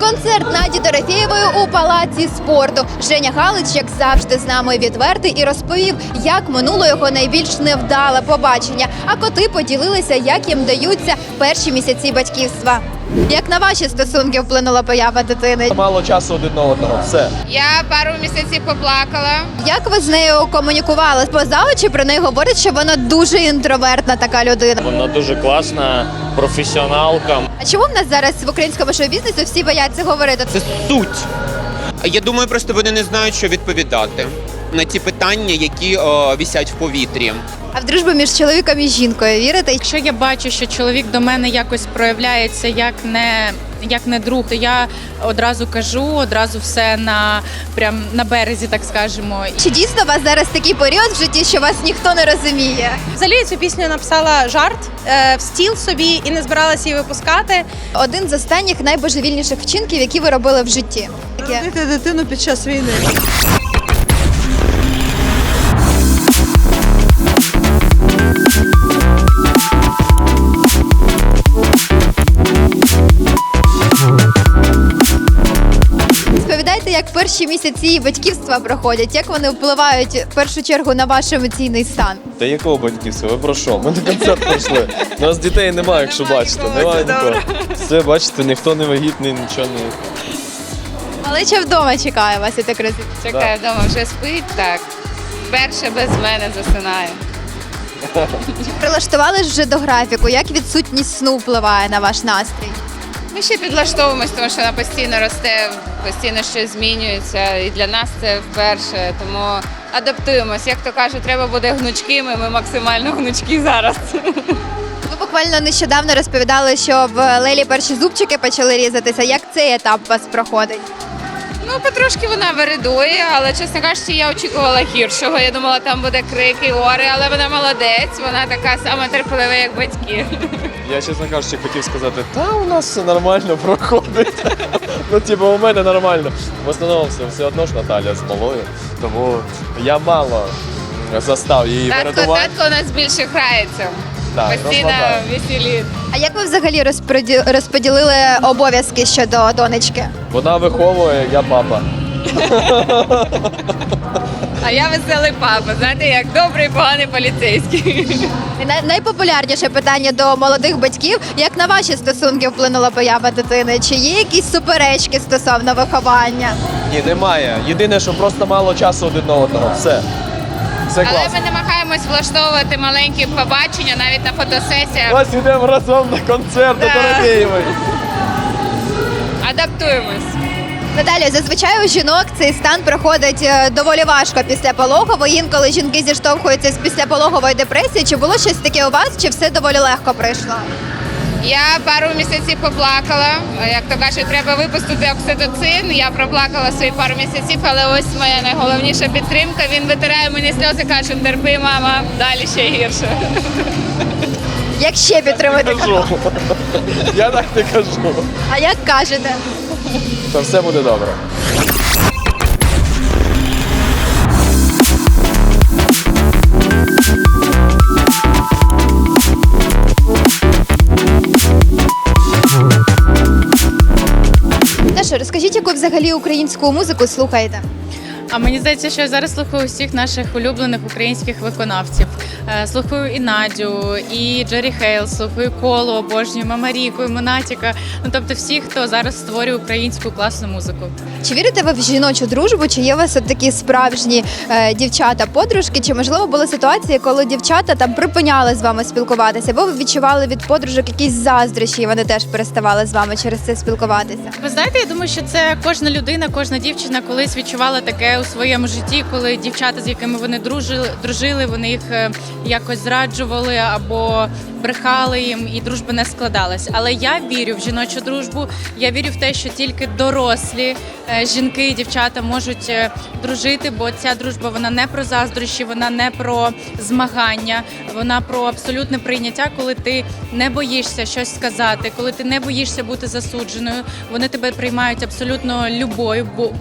Концерт Наді Дорофєєвої у палаці спорту. Женя Галич, як завжди, з нами відвертий і розповів, як минуло його найбільш невдале побачення. А коти поділилися, як їм даються перші місяці батьківства. Як на ваші стосунки вплинула поява дитини? Мало часу один на одного. Все. Я пару місяців поплакала. Як ви з нею комунікували? Поза очі про неї говорять, що вона дуже інтровертна така людина. Вона дуже класна професіоналка. А чому в нас зараз в українському шоу-бізнесу всі бояться говорити? Це суть. Я думаю, просто вони не знають, що відповідати на ті питання, які о, вісять в повітрі. А в дружбу між чоловіком і жінкою вірите? Якщо я бачу, що чоловік до мене якось проявляється як не як не друг, то я одразу кажу, одразу все на прям на березі, так скажемо. Чи дійсно у вас зараз такий період в житті, що вас ніхто не розуміє? Взагалі я цю пісню написала жарт е, в стіл собі і не збиралася її випускати. Один з останніх найбожевільніших вчинків, які ви робили в житті. Народити дитину під час війни. Перші місяці батьківства проходять, як вони впливають в першу чергу на ваш емоційний стан. Та якого батьківства? Ви про що? Ми на концерт прийшли. У нас дітей немає, якщо бачите. Немає нікого. Все, бачите, ніхто не вагітний, нічого не. Малеча вдома чекає вас, я так розумію. Чекаю вдома, вже спить так. Перше без мене засинає. Прилаштували вже до графіку. Як відсутність сну впливає на ваш настрій? Ми ще підлаштовуємось, тому що вона постійно росте, постійно щось змінюється. І для нас це вперше. Тому адаптуємось. Як то кажуть, треба буде гнучкими. Ми максимально гнучкі зараз. Ви буквально нещодавно розповідали, що в Лелі перші зубчики почали різатися. Як цей етап у вас проходить? Ну, потрошки вона вередує, але чесно кажучи, я очікувала гіршого. Я думала, там буде крики, ори, але вона молодець, вона така сама терпелива, як батьки. Я, чесно кажучи, хотів сказати, та у нас все нормально проходить. Ну, типу, у мене нормально. В основному все, все одно ж Наталя з малою. Тому я мало застав її Татко, врятувати. татко у нас більше грається. Так, Постійно розкладає. веселіт. А як ви взагалі розподі- розподілили обов'язки щодо донечки? Вона виховує, я папа. А я веселий папа, знаєте, як добрий, поганий поліцейський. І най- найпопулярніше питання до молодих батьків: як на ваші стосунки вплинула поява дитини? Чи є якісь суперечки стосовно виховання? Ні, немає. Єдине, що просто мало часу один на одного. Все. Все Але ми намагаємось влаштовувати маленькі побачення навіть на фотосесіях. Ось ідемо разом на концерт Да. Дорофєєвої. Адаптуємось. Наталю, зазвичай у жінок цей стан проходить е, доволі важко після пологової. Інколи жінки зіштовхуються з післяпологовою депресією. Чи було щось таке у вас, чи все доволі легко пройшло? Я пару місяців поплакала. Як то кажуть, треба випустити окситоцин. Я проплакала свої пару місяців, але ось моя найголовніша підтримка. Він витирає мені сльози, каже, терпи, мама, далі ще гірше. Як ще підтримати? Кажу. Я так не кажу. А як кажете? Та все буде добре. Наша, розкажіть, яку взагалі українську музику слухаєте? А мені здається, що я зараз слухаю всіх наших улюблених українських виконавців. Е, Слухаю і Надю, і Джері Хейл, слухаю Колу, обожнюю Мамаріку, і Монатіка. Ну тобто всіх, хто зараз створює українську класну музику. Чи вірите ви в жіночу дружбу? Чи є у вас от такі справжні е, дівчата-подружки? Чи можливо були ситуації, коли дівчата там припиняли з вами спілкуватися? Або ви відчували від подружок якісь заздрощі, і вони теж переставали з вами через це спілкуватися? Ви знаєте, я думаю, що це кожна людина, кожна дівчина колись відчувала таке у своєму житті, коли дівчата, з якими вони дружили, дружили, вони їх е, якось зраджували або брехали їм, і дружба не складалась. Але я вірю в жіночу дружбу. Я вірю в те, що тільки дорослі е, жінки і дівчата можуть е, дружити, бо ця дружба вона не про заздрощі, вона не про змагання, вона про абсолютне прийняття, коли ти не боїшся щось сказати, коли ти не боїшся бути засудженою. Вони тебе приймають абсолютно любою, бу-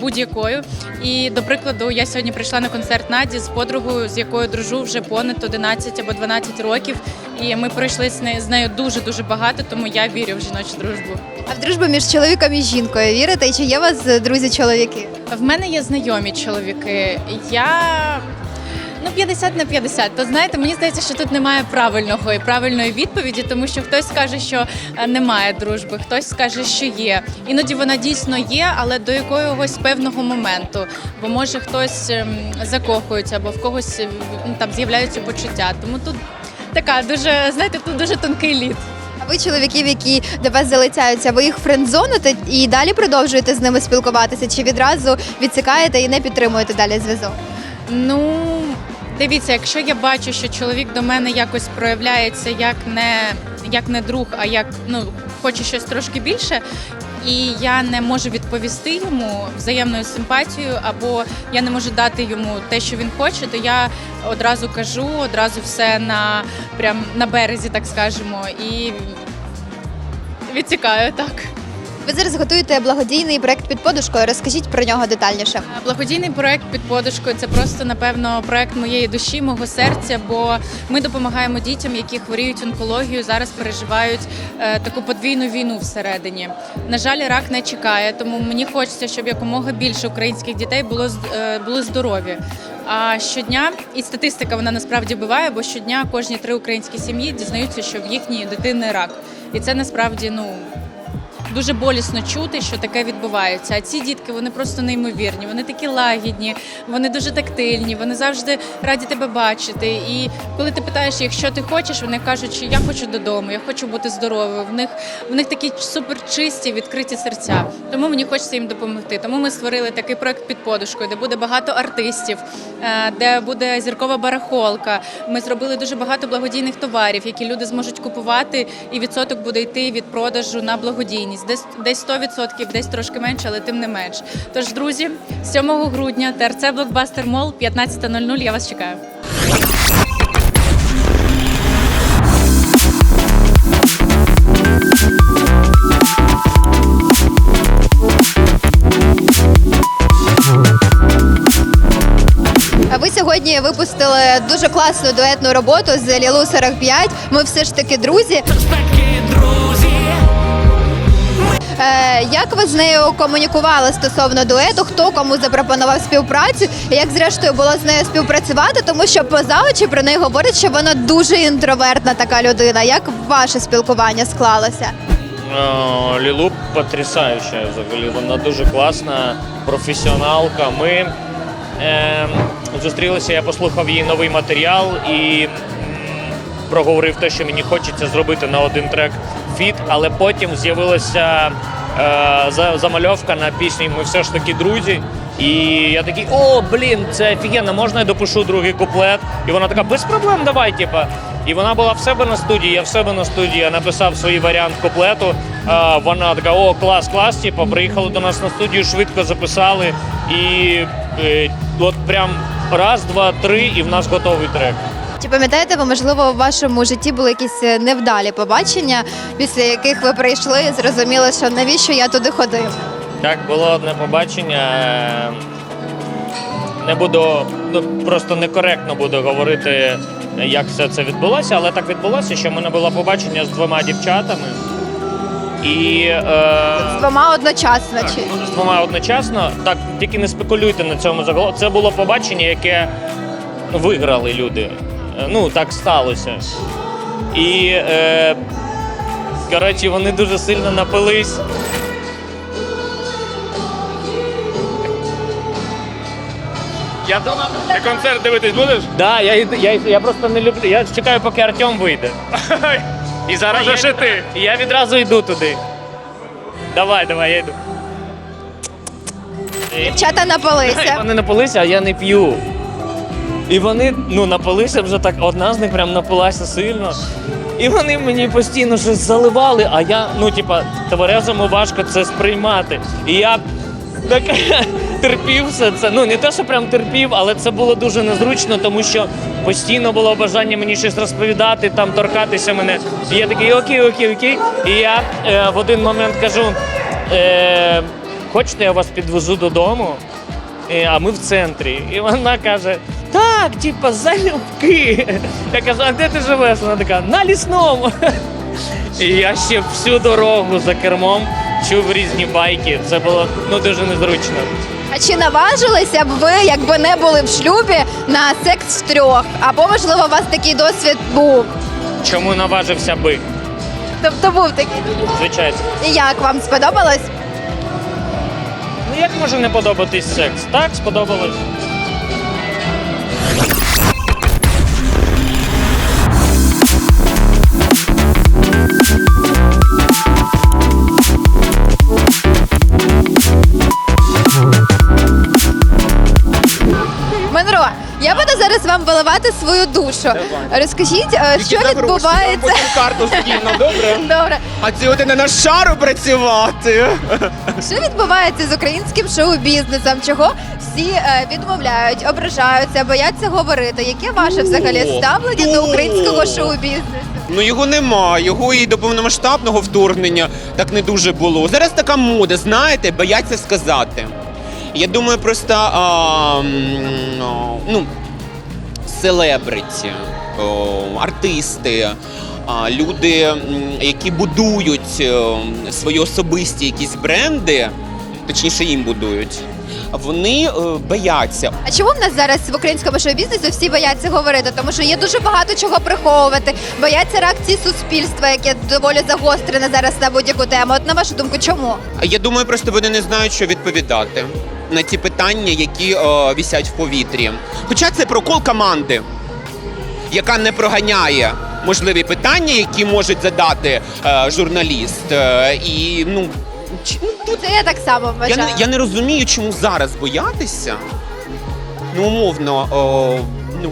будь-якою. І до прикладу, я сьогодні прийшла на концерт Наді з подругою, з якою дружу вже понад 11 або 12 років. І ми пройшли з нею, з нею дуже дуже багато, тому я вірю в жіночу дружбу. А в дружбу між чоловіком і жінкою вірите? І чи є у вас е, друзі-чоловіки? В мене є знайомі чоловіки. Я ну 50 на 50. То знаєте, мені здається, що тут немає правильного і правильної відповіді, тому що хтось скаже, що е, немає дружби, хтось скаже, що є. Іноді вона дійсно є, але до якогось певного моменту. Бо може хтось ем, закохується, або в когось е, ну, там з'являються почуття. Тому тут така дуже знаєте, тут дуже тонкий лід. А ви чоловіків, які до вас залицяються, ви їх френдзоните і далі продовжуєте з ними спілкуватися, чи відразу відсікаєте і не підтримуєте далі зв'язок? Ну, дивіться, якщо я бачу, що чоловік до мене якось проявляється як не, як не друг, а як ну, хоче щось трошки більше, і я не можу відповісти йому взаємною симпатією, або я не можу дати йому те, що він хоче, то я одразу кажу, одразу все на, прям на березі, так скажемо, і відтікаю так. Ви зараз готуєте благодійний проект під подушкою. Розкажіть про нього детальніше. Благодійний проект під подушкою це просто напевно проект моєї душі, мого серця. Бо ми допомагаємо дітям, які хворіють онкологією, зараз переживають е, таку подвійну війну всередині. На жаль, рак не чекає, тому мені хочеться, щоб якомога більше українських дітей було е, були здорові. А щодня і статистика вона насправді буває, бо щодня кожні три українські сім'ї дізнаються, що в їхній дитини рак, і це насправді ну дуже болісно чути, що таке відбувається. А ці дітки вони просто неймовірні. Вони такі лагідні, вони дуже тактильні, вони завжди раді тебе бачити. І коли ти питаєш їх, що ти хочеш, вони кажуть, що я хочу додому, я хочу бути здоровою. В них в них такі супер чисті, відкриті серця. Тому мені хочеться їм допомогти. Тому ми створили такий проект під подушкою, де буде багато артистів, е, де буде зіркова барахолка. Ми зробили дуже багато благодійних товарів, які люди зможуть купувати, і відсоток буде йти від продажу на благодійність. Десь десь 100%, десь трошки менше, але тим не менш. Тож, друзі, 7 грудня ТРЦ Блокбастер Мол, 15.00, Я вас чекаю. Ви сьогодні випустили дуже класну дуетну роботу з Лілу 45. Ми все ж таки друзі. Е, як ви з нею комунікували стосовно дуету? Хто кому запропонував співпрацю? І як зрештою було з нею співпрацювати? Тому що поза очі про неї говорять, що вона дуже інтровертна така людина. Як ваше спілкування склалося? Е, Лілу потрясаюча взагалі. Вона дуже класна, професіоналка. Ми е, зустрілися, я послухав її новий матеріал і проговорив те, що мені хочеться зробити на один трек фіт, але потім з'явилася е, замальовка на пісню Ми все ж таки друзі. І я такий, о, блін, це офігенно, можна я допишу другий куплет? І вона така, без проблем, давай, типа. І вона була в себе на студії, я в себе на студії, я написав свій варіант куплету. А, вона така, о, клас, клас, типа, приїхали до нас на студію, швидко записали. І е, от прям раз, два, три, і в нас готовий трек. Чи пам'ятаєте ви, можливо, у вашому житті були якісь е, невдалі побачення, після яких ви прийшли і зрозуміли, що навіщо я туди ходив? Так, було одне побачення. е, Не буду, ну просто некоректно буду говорити, як все це відбулося, але так відбулося, що в мене було побачення з двома дівчатами. І е, З двома одночасно. Чи з двома одночасно. Так, тільки не спекулюйте на цьому загалом. Це було побачення, яке виграли люди. Е, Ну, так сталося. І е, коротше, вони дуже сильно напились. Я думав, Ти концерт дивитись будеш? да, я, йду- я, я просто не люблю. Я чекаю, поки Артем вийде. І зараз я, ще ти. І я відразу йду туди. Давай, давай, я йду. Дівчата напалися? Вони напилися, а я не п'ю. І вони ну, напилися вже так, одна з них прям напилася сильно. І вони мені постійно щось заливали, а я, ну, типа, тверезому важко це сприймати. І я так терпів все це. Ну, не те, що прям терпів, але це було дуже незручно, тому що постійно було бажання мені щось розповідати, там торкатися мене. І я такий окей, окей, окей. І я е, в один момент кажу: е, хочете, я вас підвезу додому? Е, а ми в центрі. І вона каже: так, типа, залюбки. Я кажу, а де ти живеш? Вона така, на лісному. І я ще всю дорогу за кермом чув різні байки. Це було ну дуже незручно. А чи наважилися б ви, якби не були в шлюбі, на секс в трьох? Або можливо у вас такий досвід був? Чому наважився би? Тобто був такий. Звичайно. І як вам сподобалось? Ну як може не подобатись секс? Так, сподобалось. Монро, я буду зараз вам виливати свою душу. Розкажіть, е, що відбувається. карту скину, добре? Добре, А ці от не на шару працювати. що відбувається з українським шоу-бізнесом? Чого всі е, відмовляють, ображаються, бояться говорити? Яке ваше взагалі ставлення до українського шоу-бізнесу? Ну його нема, його і до повномасштабного вторгнення так не дуже було. Зараз така мода, знаєте, бояться сказати. Я думаю, просто а, ну, селебриті, артисти, а, люди, які будують е, свої особисті якісь бренди, точніше їм будують, вони е, бояться. А чому в нас зараз в українському шоу-бізнесі всі бояться говорити? Тому що є дуже багато чого приховувати, бояться реакції суспільства, яке доволі загострене зараз на будь-яку тему. От на вашу думку, чому? Я думаю, просто вони не знають, що відповідати на ті питання, які е, вісять в повітрі. Хоча це прокол команди, яка не проганяє можливі питання, які можуть задати е, журналіст. Е, і ну, ну, тут Це я так само я, вважаю. не- я не розумію, чому зараз боятися. Ну, умовно, о, ну,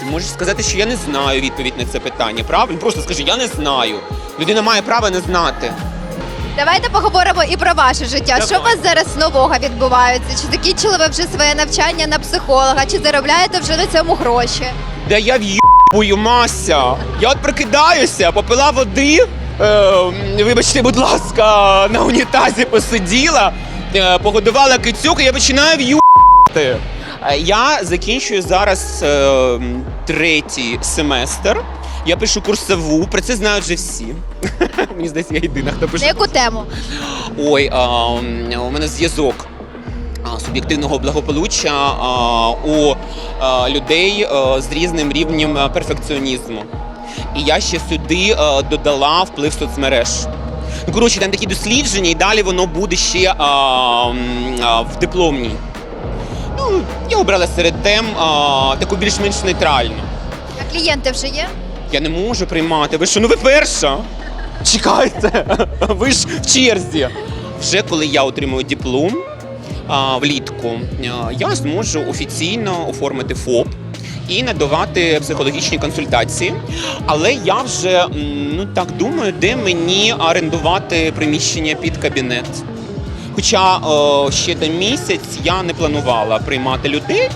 ти можеш сказати, що я не знаю відповідь на це питання, правильно? Просто скажи, я не знаю. Людина має право не знати. Давайте поговоримо і про ваше життя. Що у вас зараз нового відбувається? Чи закінчили ви вже своє навчання на психолога? Чи заробляєте вже на цьому гроші? Да я в'їбую, Мася. Я от прикидаюся, попила води. Е, вибачте, будь ласка, на унітазі посиділа, е, погодувала кицюк, і я починаю в'їбати. Е, Я закінчую зараз е, третій семестр. Я пишу курсову, про це знають вже всі. Мені здається, я єдина, хто На пише. яку тему? Ой, а, у мене зв'язок а, суб'єктивного благополуччя а, у а, людей а, з різним рівнем перфекціонізму. І я ще сюди а, додала вплив соцмереж. Ну, коротше, там такі дослідження, і далі воно буде ще м, а, в дипломній. Ну, я обрала серед тем а, таку більш-менш нейтральну. А клієнти вже є? Я не можу приймати. Ви що, ну ви перша? Чекайте, ви ж в черзі. Вже коли я отримую диплом а, влітку, а, я зможу офіційно оформити ФОП і надавати психологічні консультації. Але я вже ну так думаю, де мені орендувати приміщення під кабінет. Хоча е, ще до місяць я не планувала приймати людей,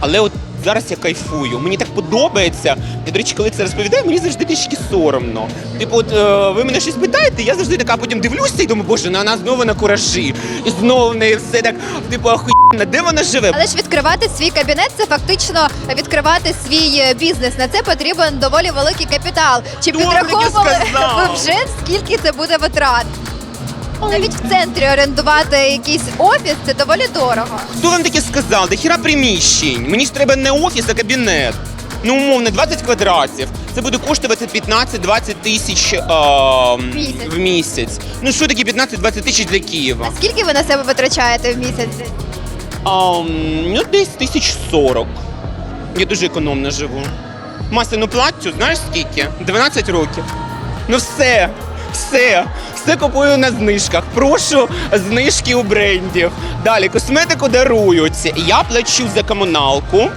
але от зараз я кайфую. Мені так подобається. І, до речі, коли це розповідаю, мені завжди трішки соромно. Типу, от е, ви мене щось питаєте, я завжди така потім дивлюся і думаю, боже, на нас знову на куражі. І знову в неї все так, типу, охуєнно, де вона живе? Але ж відкривати свій кабінет це фактично відкривати свій е, бізнес. На це потрібен доволі великий капітал. Чи підраховували сказав? ви вже скільки це буде витрат? Навіть в центрі орендувати якийсь офіс це доволі дорого. Хто вам таке сказав? До хіра приміщень. Мені ж треба не офіс, а кабінет. Ну, умовно, 20 квадратів. Це буде коштувати 15-20 тисяч е, Місяць. в місяць. Ну що таке 15-20 тисяч для Києва? А скільки ви на себе витрачаєте в місяць? А, ну, десь тисяч сорок. Я дуже економно живу. Масляну платтю, знаєш скільки? 12 років. Ну все, все, все купую на знижках. Прошу знижки у брендів. Далі косметику дарують. Я плачу за комуналку.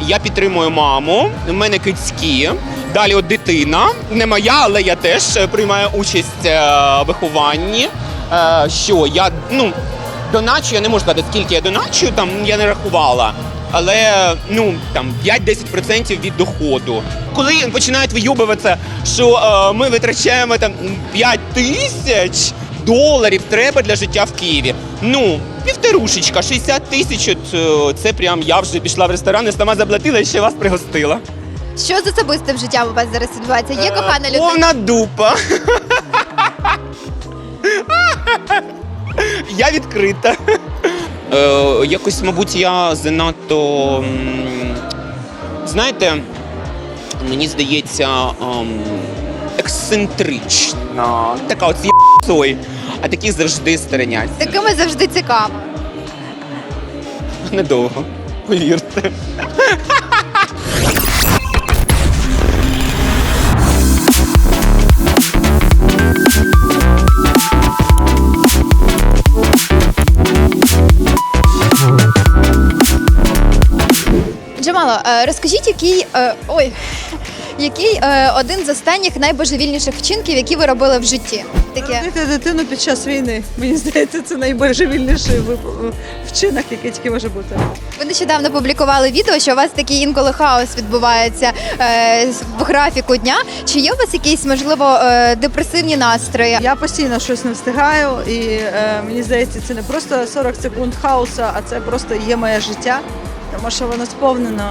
Я підтримую маму, у мене кицькі. Далі от дитина, не моя, але я теж приймаю участь е, в вихованні. Е, Що я ну доначу, я не можу сказати, скільки я доначу, там я не рахувала. Але ну там 5-10% від доходу. Коли починають вийобуватися, що е, ми витрачаємо там 5 тисяч, доларів треба для життя в Києві. Ну, півторушечка, 60 тисяч. е, Це прям я вже пішла в ресторан і сама заплатила і ще вас пригостила. Що з особистим життям у вас зараз відбувається? Є кохана людина? Повна дупа. я відкрита. Е, якось, мабуть, я занадто. Знаєте, мені здається, ем, ексцентрична. Така от є***цой, а такі завжди стороняться. Такими завжди цікаво. Недовго, повірте. Джамало, е, розкажіть, який е, ой, який е, один з останніх найбожевільніших вчинків, які ви робили в житті? Таке Народити дитину під час війни. Мені здається, це найбожевільніший вчинок, який тільки може бути. ви нещодавно публікували відео, що у вас такий інколи хаос відбувається в графіку дня. Чи є у вас якісь можливо депресивні настрої? Я постійно щось не встигаю, і мені здається, це не просто 40 секунд хаосу, а це просто є моє життя, тому що воно сповнено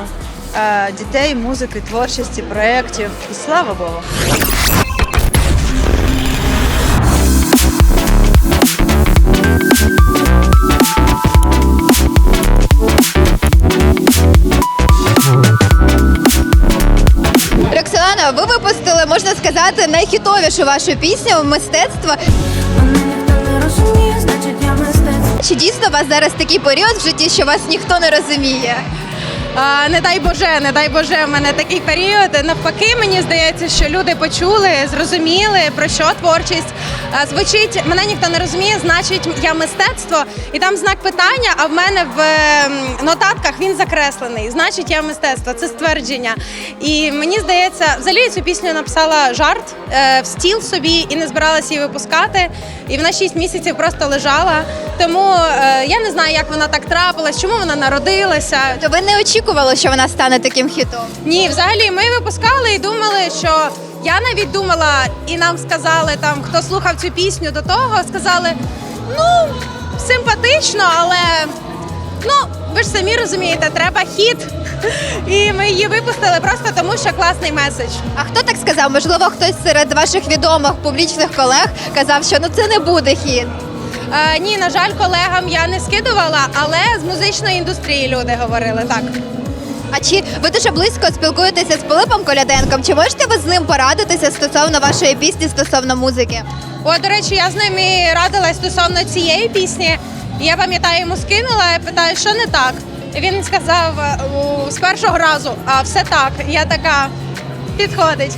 е, дітей, музики, творчості, проєктів. І слава Богу. Роксолана, ви випустили, можна сказати, найхітовішу вашу пісню мистецтво. Чи дійсно у вас зараз такий період в житті, що вас ніхто не розуміє? Не дай Боже, не дай Боже, в мене такий період. Навпаки, мені здається, що люди почули, зрозуміли про що творчість. Звучить, мене ніхто не розуміє, значить, я мистецтво, і там знак питання. А в мене в ем, нотатках він закреслений. Значить, я мистецтво. Це ствердження. І мені здається, взагалі цю пісню написала жарт е, в стіл собі і не збиралася її випускати. І вона 6 місяців просто лежала. Тому е, я не знаю, як вона так трапилась, чому вона народилася. Ви не очікували, що вона стане таким хітом? Ні, взагалі ми випускали і думали, що я навіть думала, і нам сказали там, хто слухав цю пісню до того, сказали: ну, симпатично, але ну, ви ж самі розумієте, треба хіт. І ми її випустили просто тому, що класний меседж. А хто так сказав? Можливо, хтось серед ваших відомих публічних колег казав, що ну це не буде хіт. Е, ні, на жаль, колегам я не скидувала, але з музичної індустрії люди говорили так. А чи ви дуже близько спілкуєтеся з Пилипом Коляденком? Чи можете ви з ним порадитися стосовно вашої пісні, стосовно музики? О, до речі, я з ним і радилась стосовно цієї пісні. Я пам'ятаю, йому скинула, я питаю, що не так. І він сказав з першого разу, а все так. Я така підходить.